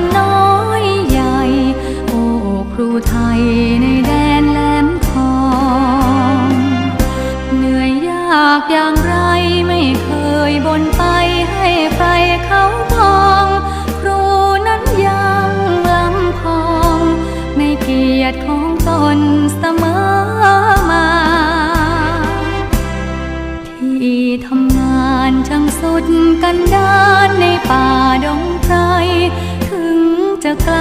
นน้อยใหญ่ โอ้ครูไทยในแดนแหลมทอง เหนื่อยยากอย่างไรไม่เคยบนไปให้ใครเขามอง ครูนั้นยังลำพองในเกียรติของตนเสมอมา ที่ทำงานช่างสุดกันดานในป่าดงไพร จะไกล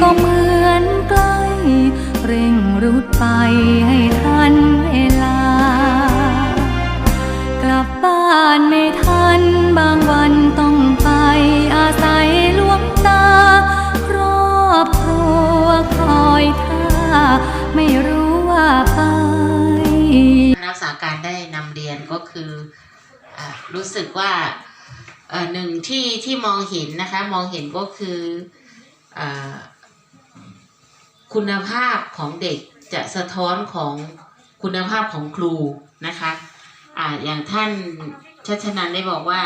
ก็เหมือนใกล้ เร่งรุดไปให้ทันเวลา กลับบ้านไม่ทันบางวันต้องไปอาศัยลวงตา ครอบครัวคอยท่า ไม่รู้ว่าไปรักษาการได้นำเรียนก็คืออรู้สึกว่าหนึ่งที่ที่มองเห็นนะคะ มองเห็นก็คือ คุณภาพของเด็กจะสะท้อนของคุณภาพของครูนะคะอ่าอย่างท่านชัชนันได้บอกว่า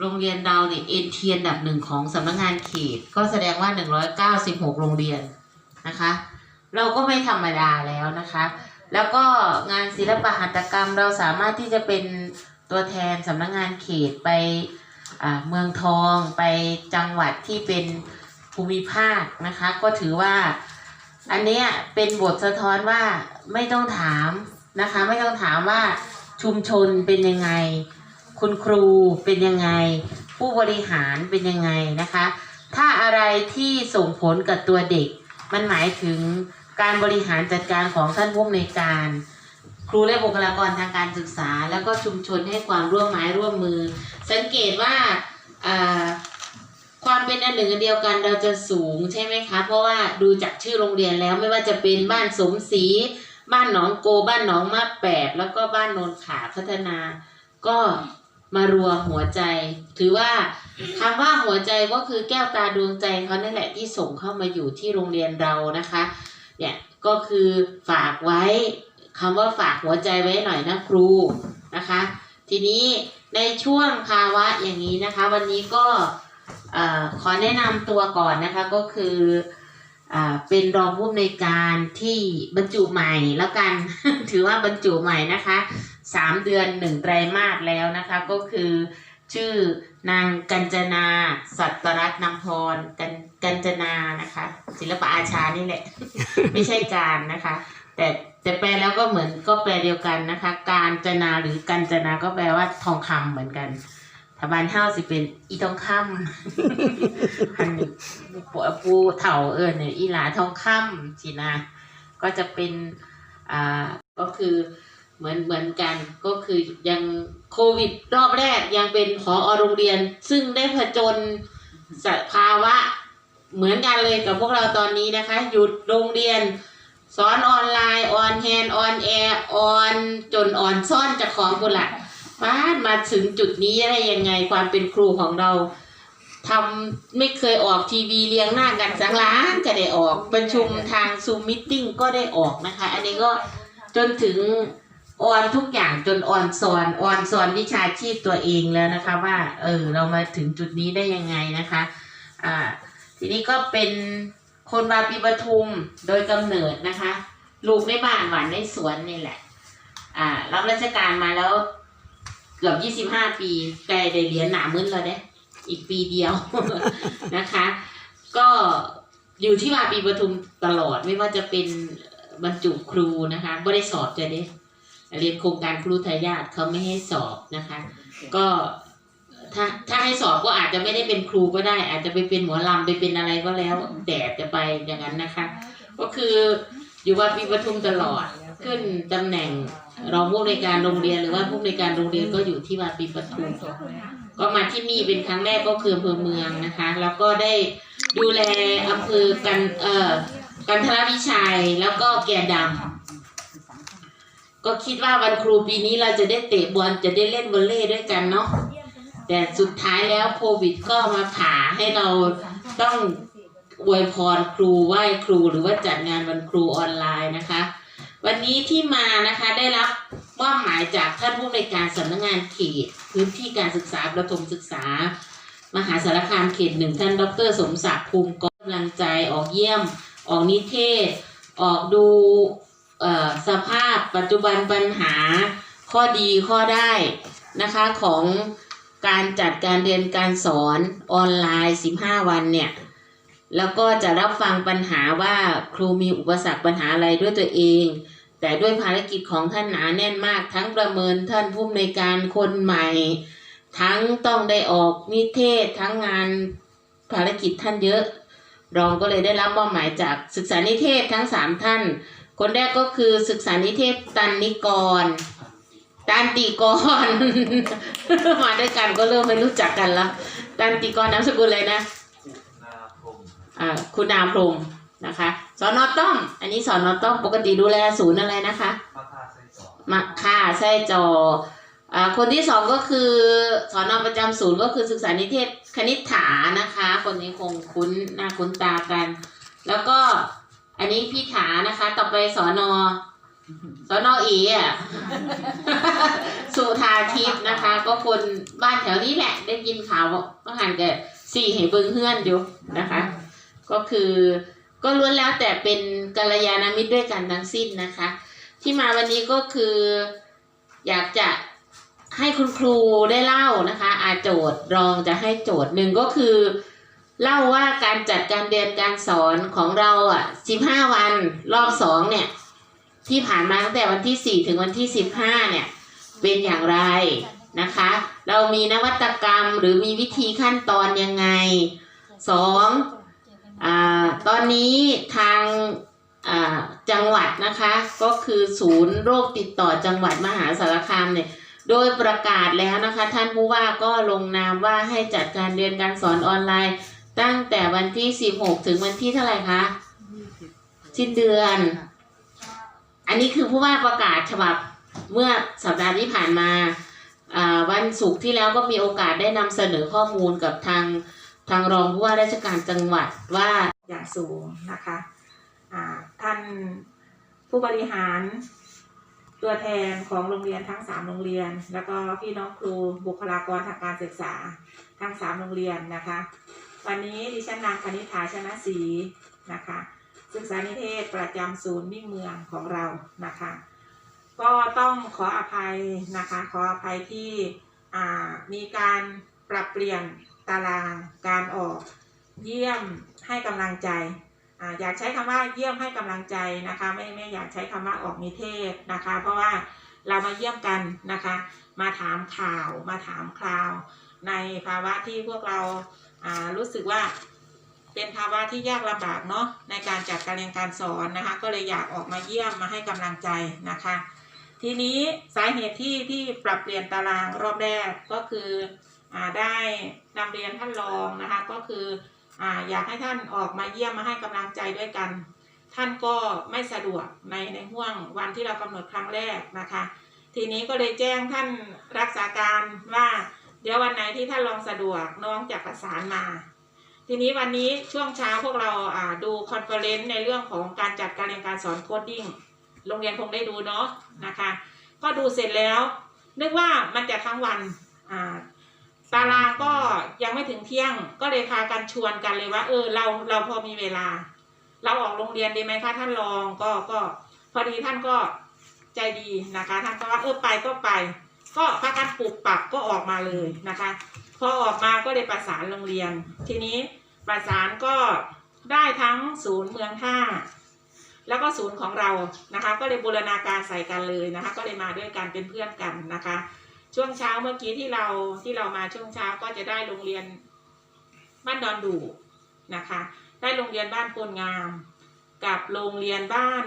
โรงเรียนเราเนี่ยเอ็นเทียนดับหนึ่งของสำนักงานเขตก็แสดงว่า 196 โรงเรียนนะคะ เราก็ไม่ธรรมดาแล้วนะคะ แล้วก็งานศิลปะหัตถกรรมเราสามารถที่จะเป็นตัวแทนสำนักงานเขตไป เมืองทองไปจังหวัดที่เป็นภูมิภาคนะคะ ก็ถือว่าอันเนี้ยเป็นบทสะท้อนว่าไม่ต้องถามนะคะ ไม่ต้องถามว่าชุมชนเป็นยังไง คุณครูเป็นยังไง ผู้บริหารเป็นยังไงนะคะ ถ้าอะไรที่ส่งผลกับตัวเด็ก มันหมายถึงการบริหารจัดการของท่านผู้อำนวยการ ครูและบุคลากรทางการศึกษา แล้วก็ชุมชนให้ความร่วมไม้ร่วมมือ สังเกตว่าความเป็นอันหนึ่งอันเดียวกันเราจะสูงใช่ไหมคะ เพราะว่าดูจากชื่อโรงเรียนแล้วไม่ว่าจะเป็นบ้านสมศรีบ้านหนองโก บ้านหนองมาแปบแล้วก็บ้านโนนขาพัฒนา ก็มารวมหัวใจ ถือว่าคำว่าหัวใจก็คือแก้วตาดวงใจเขานั่นแหละที่ส่งเข้ามาอยู่ที่โรงเรียนเรานะคะเนี่ยก็คือฝากไว้ คำว่าฝากหัวใจไว้หน่อยนะครูนะคะ ทีนี้ในช่วงภาวะอย่างนี้นะคะ วันนี้ก็ขอแนะนำตัวก่อนนะคะก็คืออเป็นรองผู้อำนวยการที่บรรจุใหม่แล้วกัน ถือว่าบรรจุใหม่นะคะสามเดือนหนึ่งไตรมาสแล้วนะคะก็คือชื่อนางกัญจนา สัตรัตน์นำพรกันกัญจนานะคะ ศิลปะอาชานี่แหละ ไม่ใช่การนะคะ แต่แต่แปลแล้วก็เหมือนก็แปลเดียวกันนะคะ การจนาหรือกัญจนาก็แปลว่าทองคำเหมือนกันถ้าบ้านเฮาสิเป็นอีทองคำอันปูปูเถ่าเอิญเนี่ยอีหลาทองคำสินะ ก็จะเป็นอ่าก็คือเหมือนเหมือนกันก็คือยังโควิดรอบแรกยังเป็นพอโรงเรียน ซึ่งได้ผจญสภาวะเหมือนกันเลยกับพวกเราตอนนี้นะคะ หยุดโรงเรียน สอนออนไลน์ออนแฮนออนแอร์ออนจนออนซ่อนจากของกุละป้ามาถึงจุดนี้ได้ยังไงความเป็นครูของเราทำไม่เคยออกทีวีเรียงหน้ากันสักล้านก็ได้ออกประชุมทางซูมมิทติ้งก็ได้ออกนะคะ อันนี้ก็จนถึงออนทุกอย่างจนออนสอนออนสอนวิชาชีพตัวเองแล้วนะคะ ว่า เออ เรามาถึงจุดนี้ได้ยังไงนะคะ อ่า ทีนี้ก็เป็น คนวาปีปทุมโดยกำเนิดนะคะ ลูกในบ้านหวานในสวนนี่แหละ อ่า รับราชการมาแล้ว เกือบยี่สิบห้าปีใกล้ได้เหรียญหนามึนแล้วเด้อีกปีเดียวนะคะ ก็อยู่ที่วาปีปทุมตลอดไม่ว่าจะเป็นบรรจุครูนะคะไม่ได้สอบจะได้เรียนโครงการครูทายาทเขาไม่ให้สอบนะคะ ก็ ถ้าถ้าให้สอบก็อาจจะไม่ได้เป็นครูก็ได้ อาจจะไปเป็นหมอลำไปเป็นอะไรก็แล้วแต่จะไปอย่างนั้นนะคะ ก็คืออยู่ว่าปีปทุมตลอดขึ้นตำแหน่งรองผู้ในการโรงเรียนหรือว่าผู้ในการโรงเรียนก็อยู่ที่วาปีปทุมก็มาที่นี่เป็นครั้งแรกก็คืออำเภอเมืองนะคะ แล้วก็ได้ดูแลอำเภอกันเอ่อกันทรวิชัยแล้วก็แก่ดำก็คิดว่าวันครูปีนี้เราจะได้เตะบอลจะได้เล่นวอลเลย์ด้วยกันเนาะ แต่สุดท้ายแล้วโควิดก็มาผ่าให้เราต้องอวยพรครูไหว้ครูหรือว่าจัดงานวันครูออนไลน์นะคะ วันนี้ที่มานะคะได้รับมอบหมายจากท่านผู้ในการสำนักงานเขตพื้นที่การศึกษาประถมศึกษา มหาสารคามเขตหนึ่งท่านดร สมศักดิ์ภูมิกำลังใจออกเยี่ยม ออกนิเทศ ออกดูสภาพปัจจุบันปัญหาข้อดีข้อได้นะคะของ การจัดการเรียนการสอนออนไลน์ 15 วันเนี่ย แล้วก็จะรับฟังปัญหาว่าครูมีอุปสรรคปัญหาอะไรด้วยตัวเอง แต่ด้วยภารกิจของท่านหนาแน่นมาก ทั้งประเมินท่านผู้อำนวยการคนใหม่ ทั้งต้องได้ออกนิเทศทั้งงานภารกิจท่านเยอะ รองก็เลยได้รับมอบหมายจากศึกษานิเทศทั้งสามท่าน คนแรกก็คือศึกษานิเทศตันนิกร ตันติกร มาด้วยกันก็เริ่มไม่รู้จักกันแล้วตันติกรนามสกุลเลยนะนาพงศ์อ่าคุณนามพรหมนะคะสอนอต้อมอันนี้สอนอต้อมปกติดูแลศูนย์อะไรนะคะพระธาตุไส้จอกมาค่าไส้จออ่าคนที่สองก็คือสอนอประจำศูนย์ก็คือศึกษานิเทศคณิษฐานะคะ คนนี้คงคุ้นหน้าคุ้นตากัน แล้วก็อันนี้พี่ถานะคะ ต่อไปสอนอ สนอเออะสุธาทิพย์นะคะ ก็คนบ้านแถวนี้แหละ ได้ยินข่าวว่าหันแกสี่เหเบิงเฮือนอยู่นะคะ ก็คือก็ล้วนแล้วแต่เป็นกัลยาณมิตรด้วยกันทั้งสิ้นนะคะ ที่มาวันนี้ก็คือ อยากจะให้คุณครูได้เล่านะคะ อาโจทย์รองจะให้โจทย์หนึ่งก็คือ เล่าว่าการจัดการเรียนการสอนของเราอะสิบห้าวันรอบสองเนี่ย ที่ผ่านมาตั้งแต่วันที่สี่ถึงวันที่สิบห้าเนี่ย เป็นอย่างไรนะคะ เรามีนวัตกรรมหรือมีวิธีขั้นตอนยังไงสองตอนนี้ทางจังหวัดนะคะ ก็คือศูนย์โรคติดต่อจังหวัดมหาสารคามเนี่ยโดยประกาศแล้วนะคะ ท่านผู้ว่าก็ลงนามว่าให้จัดการเรียนการสอนออนไลน์ ตั้งแต่วันที่ 16 ถึงวันที่เท่าไหร่คะสิ้นเดือน อันนี้คือผู้ว่าประกาศฉบับเมื่อสัปดาห์ที่ผ่านมาวันศุกร์ที่แล้วก็มีโอกาสได้นำเสนอข้อมูลกับทางทางรองผู้ว่าราชการจังหวัดว่าอย่างสูงนะคะท่านผู้บริหารตัวแทนของโรงเรียนทั้งสามโรงเรียน แล้วก็พี่น้องครูบุคลากรทางการศึกษาทั้งสามโรงเรียนนะคะ วันนี้ดิฉันนางคณิษฐาชนะศรีนะคะ ศึกษานิเทศประจำศูนย์มิ่งเมืองของเรานะคะ ก็ต้องขออภัยนะคะ ขออภัยที่มีการปรับเปลี่ยนตารางการออกเยี่ยมให้กำลังใจออยากใช้คำว่าเยี่ยมให้กำลังใจนะคะไม่ไม่อยากใช้คำว่าออกนิเทศนะคะ เพราะว่าเรามาเยี่ยมกันนะคะ มาถามข่าวมาถามคราว ในภาวะที่พวกเรารู้สึกว่า เป็นภาวะที่ยากลำบากเนาะในการจัดการเรียนการสอนนะคะ ก็เลยอยากออกมาเยี่ยมมาให้กำลังใจนะคะ ทีนี้สาเหตุที่ที่ปรับเปลี่ยนตารางรอบแรกก็คืออได้นำเรียนท่านรองนะคะก็คือออยากให้ท่านออกมาเยี่ยมมาให้กำลังใจด้วยกัน ท่านก็ไม่สะดวกในในห่วงวันที่เรากำหนดครั้งแรกนะคะ ทีนี้ก็เลยแจ้งท่านรักษาการว่าเดี๋ยววันไหนที่ท่านรองสะดวกน้องจะประสานมา ทีนี้วันนี้ช่วงเช้าพวกเราอ่าดูคอนเฟอเรนซ์ในเรื่องของการจัดการเรียนการสอนโคดดิ้งโรงเรียนคงได้ดูเนาะนะคะก็ดูเสร็จแล้ว นึกว่ามันจะทั้งวันอ่าตารางก็ยังไม่ถึงเที่ยงก็เลยพากันชวนกันเลยว่า เออเราเราพอมีเวลา เราออกโรงเรียนดีไหมคะท่านรองก็ก็พอดีท่านก็ใจดีนะคะท่านก็ว่าเออไปก็ไป ก็พากันปรับปรับก็ออกมาเลยนะคะ พอออกมาก็เลยประสานโรงเรียน ทีนี้ประสานก็ได้ทั้งศูนย์เมืองท่า แล้วก็ศูนย์ของเรานะคะ ก็เลยบูรณาการใส่กันเลยนะคะ ก็เลยมาด้วยกันเป็นเพื่อนกันนะคะ ช่วงเช้าเมื่อกี้ที่เราที่เรามาช่วงเช้าก็จะได้โรงเรียนบ้านดอนดูนะคะ ได้โรงเรียนบ้านโพนงาม กับโรงเรียนบ้าน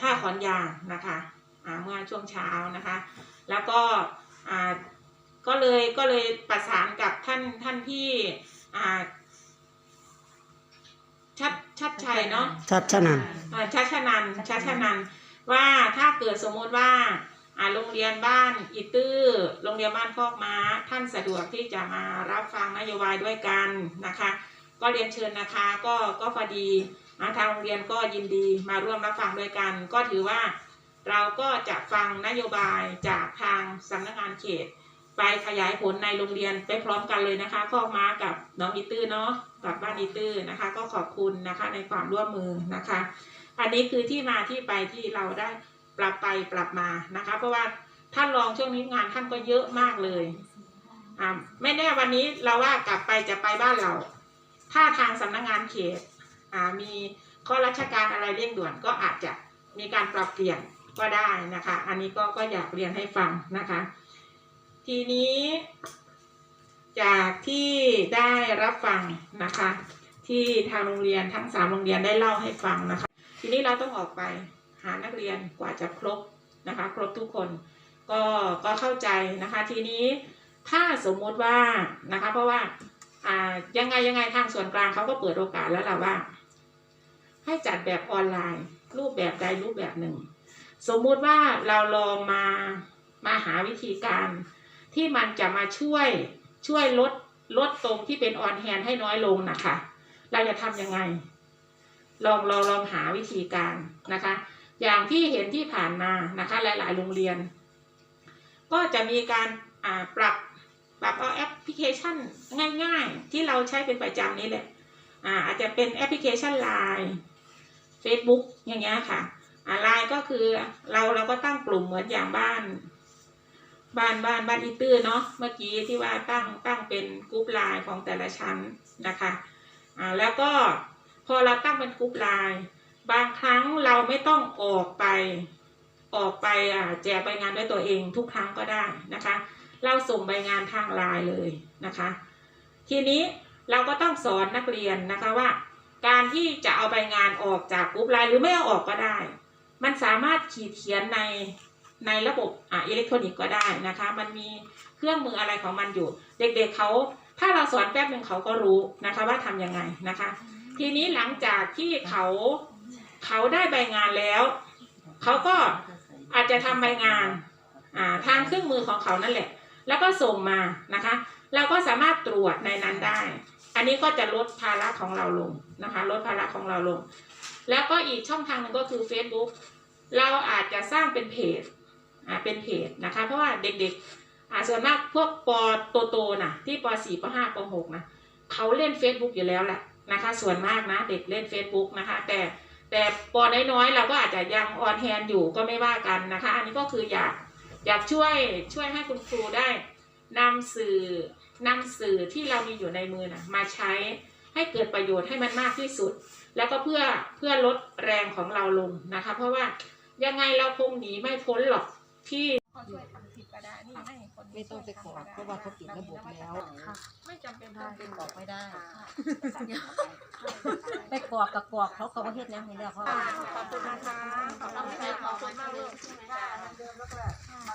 ท่าขอนยางนะคะเมื่อช่วงเช้านะคะ แล้วก็ เลยก็เลยประสานกับท่านท่านที่อ่าชัดชัดชัยเนาะชัดชนันอ่าชัชนันชัชนันว่าถ้าเกิดสมมติว่าอ่าโรงเรียนบ้านอีตื้อโรงเรียนบ้านคอกม้า ท่านสะดวกที่จะมารับฟังนโยบายด้วยกันนะคะ ก็เรียนเชิญนะคะก็ก็พอดีอ่าทางโรงเรียนก็ยินดีมาร่วมรับฟังด้วยกัน ก็ถือว่าเราก็จะฟังนโยบายจากทางสำนักงานเขต ไปขยายผลในโรงเรียนไปพร้อมกันเลยนะคะข้อมากับน้องอีตื้อเนาะกับบ้านอีตื้อนะคะ ก็ขอบคุณนะคะในความร่วมมือนะคะ อันนี้คือที่มาที่ไปที่เราได้ปรับไปปรับมานะคะ เพราะว่าท่านรองช่วงนี้งานท่านก็เยอะมากเลยอ่าไม่แน่วันนี้เราว่ากลับไปจะไปบ้านเรา ถ้าทางสำนักงานเขตอ่ามีข้อราชการอะไรเร่งด่วนก็อาจจะมีการปรับเปลี่ยนก็ได้นะคะ อันนี้ก็ก็อยากเรียนให้ฟังนะคะ ทีนี้ จากที่ได้รับฟังนะคะ ที่ทางโรงเรียนทั้งสามโรงเรียนได้เล่าให้ฟังนะคะ ทีนี้เราต้องออกไปหานักเรียนกว่าจะครบนะคะ ครบทุกคนก็ก็เข้าใจนะคะ ทีนี้ถ้าสมมุติว่านะคะ เพราะว่าอ่ายังไงยังไงทางส่วนกลางเขาก็เปิดโอกาสแล้วล่ะว่า ให้จัดแบบออนไลน์ รูปแบบใดรูปแบบหนึ่ง สมมุติว่าเราลองมามาหาวิธีการ ที่มันจะมาช่วยช่วยลดลดตรงที่เป็นออนแฮนให้น้อยลงนะคะ เราจะทำยังไง ลองลองลองหาวิธีการนะคะ อย่างที่เห็นที่ผ่านมานะคะ หลาย ๆ โรงเรียน ก็จะมีการปรับปรับเอาแอปพลิเคชันง่าย ๆ ที่เราใช้เป็นประจำนี้แหละอาอาจจะเป็นแอปพลิเคชัน Line Facebook อย่างเงี้ยค่ะไลน์ก็คือเราเราก็ตั้งกลุ่มเหมือนอย่างบ้าน บ้านบ้านบ้านอีตื้อเนาะเมื่อกี้ที่ว่าตั้งตั้งเป็นกรุ๊ปไลน์ของแต่ละชั้นนะคะอ่าแล้วก็พอเราตั้งเป็นกรุ๊ปไลน์บางครั้งเราไม่ต้องออกไป ออกไปอ่าแจกใบงานด้วยตัวเองทุกครั้งก็ได้นะคะ เราส่งใบงานทางไลน์เลยนะคะ ทีนี้เราก็ต้องสอนนักเรียนนะคะว่า การที่จะเอาใบงานออกจากกรุ๊ปไลน์หรือไม่เอาออกก็ได้ มันสามารถขีดเขียนใน ในระบบอ่าอิเล็กทรอนิกส์ก็ได้นะคะ มันมีเครื่องมืออะไรของมันอยู่ เด็กๆเขาถ้าเราสอนแป๊บหนึ่งเขาก็รู้นะคะว่าทำยังไงนะคะ ทีนี้หลังจากที่เขาเขาได้ใบงานแล้ว เขาก็อาจจะทำใบงานอ่าทางเครื่องมือของเขานั่นแหละ แล้วก็ส่งมานะคะ เราก็สามารถตรวจในนั้นได้ อันนี้ก็จะลดภาระของเราลงนะคะ ลดภาระของเราลง แล้วก็อีกช่องทางหนึ่งก็คือ Facebook เราอาจจะสร้างเป็นเพจ เป็นเพจนะคะ เพราะว่าเด็กๆอาส่วนมากพวกปโตโตๆนะที่ปสี่ปห้าปหกนะเขาเล่น Facebook อยู่แล้วแหละนะคะ ส่วนมากนะเด็กเล่น Facebook นะคะ แต่แต่ปน้อยๆ เราก็อาจจะยังออนแฮนอยู่ก็ไม่ว่ากันนะคะ อันนี้ก็คืออยากอยากช่วยช่วยให้คุณครูได้นำสื่อนำสื่อที่เรามีอยู่ในมือนะมาใช้ให้เกิดประโยชน์ให้มันมากที่สุด แล้วก็เพื่อเพื่อลดแรงของเราลงนะคะ เพราะว่ายังไงเราคงหนีไม่พ้นหรอก ที่เขาช่วยทำผิดก็ได้นี่ให้คนไม่ต้องไปขอเพราะว่าเขาปิดระบบแล้วไม่จำเป็นต้องเป็นบอกไม่ได้ไปกรอกกับกรอกเขาเขาก็เฮ็ดแล้วนี่แล้วเขาขอบคุณนะคะขอบคุณค่ะขอบคุณมากลูก